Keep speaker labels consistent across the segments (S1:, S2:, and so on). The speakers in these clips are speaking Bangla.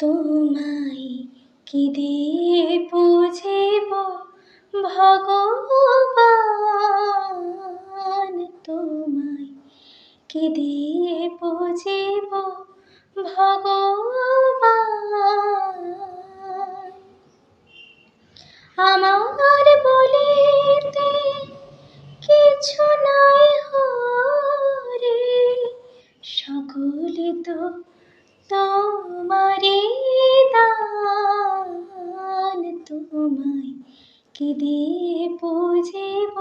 S1: তোমায় কি দিয়ে বুঝিব? ভগবান তোমায় কি দিয়ে বুঝিব? ভগবান আমার বলিতে কিছু নাই কি দিয়ে বুঝিব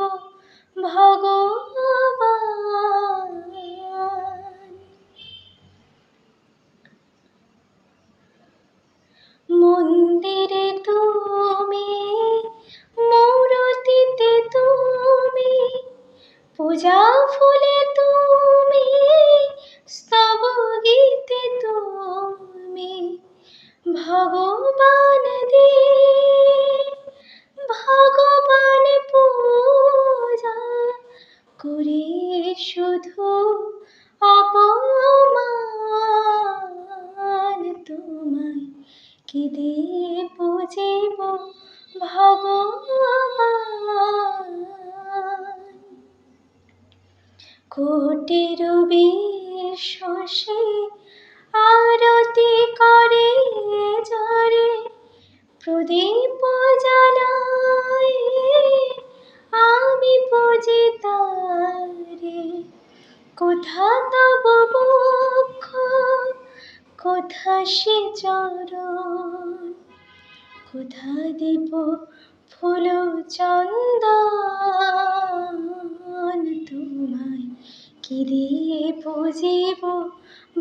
S1: ভগবান? মন্দিরে তুমি মূরতিতে তুমি পূজা ফুলে কোটির বিশ্বাসে আরতি করে জরে প্রদীপ জ্বালায়। আমি পুজি তারে, কোথা তব বক্ষ, কোথা সে চরণ? কোথা দিব ফুল চন্দন? কি দিয়ে বুঝিব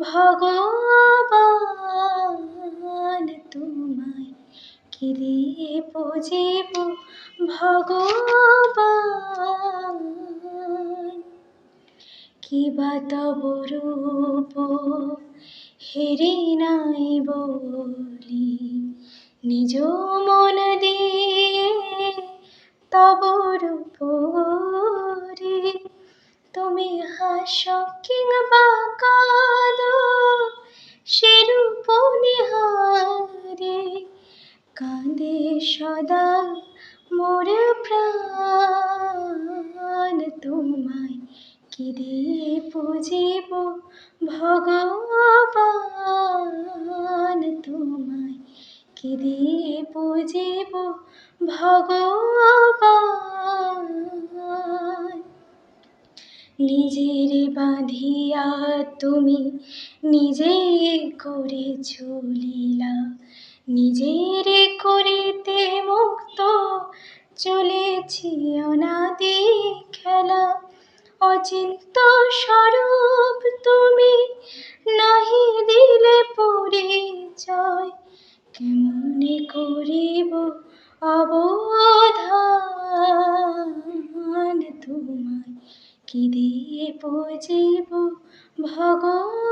S1: ভগবান তোমায়? কি দিয়ে বুঝিব ভগবান? কিবা তব রূপ নাই বলি, নিজ মন দিয়ে তব রূপ কিংবা কাঁদো সে রূপ নিহারে কাঁদে সদা মোর প্রাণ। তোমায় কি দিয়ে বুঝিব ভগবান? তোমায় কি দিয়ে বুঝিব ভগবান? নিজের বাঁধিয়া তুমি নিজে করেছ লীলা নিজের করিতে মুক্ত চলেছি অনাদি খেলা। অচিন্ত স্বরূপ তুমি নাহি কি দিয়ে বুঝিব ভগবান?